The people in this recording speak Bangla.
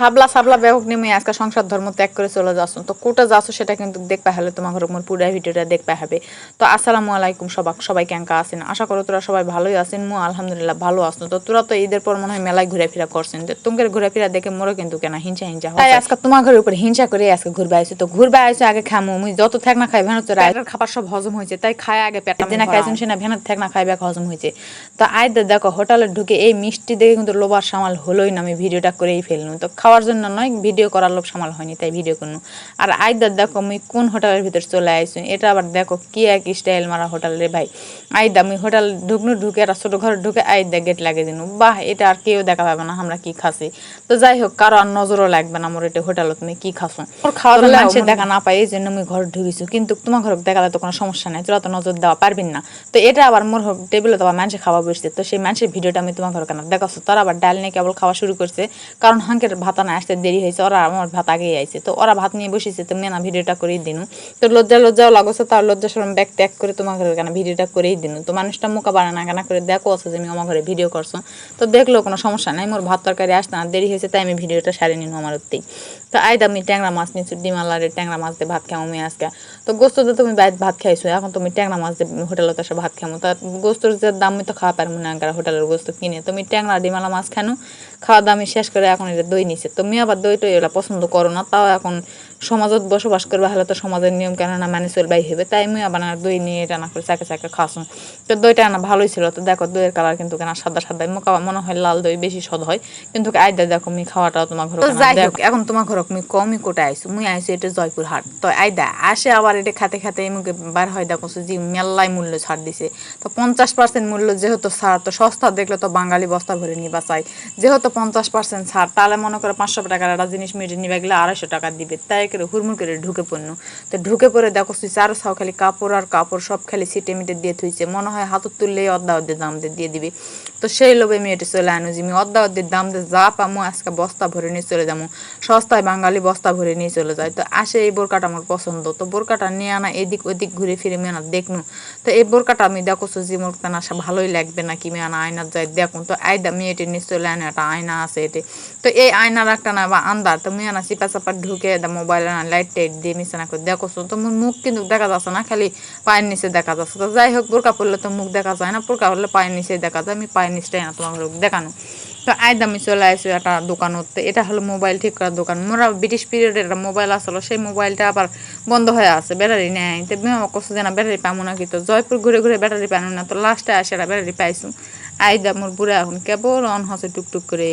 সাবলা সাবলা ব্যাপক নেমে আজকে সংসার ধর্ম ত্যাগ করে চলে যাচ্ছ তো কোটা যাচ্ছ সেটা কিন্তু দেখতে হলে তোমার মোর পুরা ভিডিওটা দেখতে হবে। তো আসসালামু আলাইকুম সবাই সবাই কেঙ্কা আছেন? আশা করো তোরা সবাই ভালোই আছেন মু আলহামদুলিল্লাহ ভালো আছো। তো তোরা তো ঈদের পর মনে হয় মেলায় ঘুরে ফিরা করছেন। তো তোমাদের ঘুরে ফিরা দেখে মোরও কিন্তু কেন হিংসা হিংসা তাই আজকে তোমার ঘরের উপর হিংসা করে আজকে ঘুরবে আইছো। তো ঘুরবে আইছো আগে খামু। মুই যত থাক না খাই ভেনো তো রাইটার খাবার সব হজম হয়েছে তাই খায় আগে পেট দিনা খাইছেন সেনা ভেনার থাক না খাই ব্যাগ হজম হয়েছে। তো আইদের দেখো হোটেলে ঢুকে এই মিষ্টি দেখে কিন্তু লোবার সামাল হলোই না আমি ভিডিওটা করেই ফেলনু তো খাওয়ার জন্য নয় ভিডিও করার লোভ সামাল হয়নি তাই ভিডিও করনু। আর আইদার দেখো আমি কোন হোটেলের ভিতর চলে আইসি এটা আবার দেখো কি এক স্টাইল মারা হোটেল রে ভাই। আইদা আমি হোটেল ঢুকনু ঢুকে একটা ছোট ঘরে ঢুকে আইদা গেট লাগিয়ে দিনু। বাহ এটা আর কেউ দেখা পাবে না আমরা কি খাসি? তো যাই হোক কারও আর নজরও লাগবে না মোর এটা হোটেলত তুমি কি খাসো? ওর খাওয়া দাওয়া মানুষের দেখা না পাই এই জন্য আমি ঘর ঢুকিছো। কিন্তু তোমার ঘরে দেখালে তো কোনো সমস্যা নাই তোরা তো নজর দেওয়া পারবেন না। তো এটা আবার মোর টেবিলে তো আবার মানুষে খাওয়া বসছে। তো সেই মানুষের ভিডিওটা আমি তোমার ঘরে কেন দেখাচ্ছ? তারা আবার ডাল নিয়ে কেবল খাওয়া শুরু করছে। কারণ হাঁকের ভাতা না আসতে দেরি হয়েছে, ওরা আমার ভাত আগেই আইছে। তো ওরা ভাত নিয়ে বসেছে, তো মেনা ভিডিওটা করেই দিনু। তো লজ্জা লজ্জাও লাগছে, তার লজ্জা সরম ব্যাগ ত্যাগ করে তোমার ঘরে কেন ভিডিওটা করেই দিনু? তো মানুষটা মুখা বাড়া না কেনা করে দেখো আছে যে আমি আমার ঘরে ভিডিও করছ। তো দেখল কোনো সমস্যা নাই, মোর ভাত তরকারি আসতে না দেরি হয়েছে, তাই আমি ভিডিওটা সারি নিন আমার ওতেই তো আইদা আমি ট্যাংরা মাছ নিচ্ছি ডিমালারে ট্যাংরা মাছ দিয়ে ভাত খাও আমি আজকে। তো গোস্ত দিয়ে তুমি বাইরে ভাত খাইছো, এখন তুমি ট্যাংরা মাছ দিয়ে হোটেলে তো এসে ভাত খামো। তা গোস্তর যে দাম আমি তো খাওয়া পারব না হোটেলের গোস্ত কিনে। তুমি ট্যাংরা ডিমালা মাছ খানো, খাওয়া দামি শেষ করে এখন এটা দই নিছে তুমি আবার দই টই এগুলো পছন্দ করো না তাও এখন সমাজত বসবাস করবে হলে তো সমাজের নিয়ম কেননা মানে চলবাই হবে তাই আমি আবার দই নিয়ে টানা করে চাকে চাকে খাসুন তো দইটা না ভালোই ছিল। তো দেখো দইয়ের কালার কিন্তু কেনা সাদা সাদা। মোকা মনে হয় লাল দই বেশি সদ হয়। কিন্তু আইদা দেখো আমি খাওয়াটাও তোমার ঘরে এখন তোমার ঘরে আমি কমই কোটা আইসু। মুই আইসু এটা জয়পুর হাট তো আইদা আসে আবার এটা খাতে খাতে মুখে বার হয় দেখো যে মেল্লাই মূল্য ছাড় দিছে। তো পঞ্চাশ পার্সেন্ট মূল্য যেহেতু ছাড় তো সস্তা দেখলে তো বাঙালি বস্তা ভরে নিবা চাই। যেহেতু পঞ্চাশ পার্সেন্ট ছাড় তাহলে মনে করো পাঁচশো টাকার একটা জিনিস মিটে নিবে গেলে আড়াইশো টাকা দিবে। তাই করে হুড়মুড় করে ঢুকে পড়নু। তো ঢুকে পড়ে দেখো তুই চারো ছাও খালি কাপড় আর কাপড় সব খালি সিটে মিটে দিয়ে থুইছে। মনে হয় হাতত তুললেই অর্ধা অর্ধের দাম দিয়ে দিয়ে দিবি। তো সেই লোভে আমি এটা চলে আনো আমি অর্ধা অর্ধের দাম দিয়ে যা পামো, আজকে বস্তা ভরে নিয়ে চলে যাব সস্তায় বাঙালি বস্তা ভরে নিয়ে চলে যায়। তো আসে এই বোরকাটা আমার পছন্দ। তো বোরকাটা নিয়ে আনা, এদিক ওদিক ঘুরে ফিরে মেয়ে না দেখনু। তো এই বোরকাটা আমি দেখো যে মোর তেনা আসা ভালোই লাগবে নাকি মেয়ে আনা, আয়নার যাই দেখুন। তো আয়দা মেয়ে এটি নিয়ে চলে আনে, একটা আয়না আছে এটি। তো এই আয়নার একটা না, বা আন্দার তো মেয়ে না চিপা চাপা ঢুকে মোবাইল লাইট টাইট দিয়ে মিশানা করে। দেখো তো মুখ কিন্তু দেখা যাচ্ছে না, খালি পায়ের নিচে দেখা যাচ্ছে। তো যাই হোক, বোরকা পড়লে তো মুখ দেখা যায় না, বোরকা পরলে পায়ের নিচে দেখা যায়। আমি পায়ের নিচটাই না তোমার দেখানো। তো আয়দা, আমি চলে আসি একটা দোকান তো এটা হলো মোবাইল ঠিক করার দোকান। মোরা ব্রিটিশ পিরিয়ডের একটা মোবাইল আসলো, সেই মোবাইলটা আবার বন্ধ হয়ে আছে ব্যাটারি নেয় তো কষ্ট যেন ব্যাটারি পাবো না কি তো জয়পুর ঘুরে ঘুরে ব্যাটারি পানো না, তো লাস্টে আসে একটা ব্যাটারি পাইছো আয়দা, মোর বুড়া এখন কেবল অন হচ্ছে টুকটুক করে।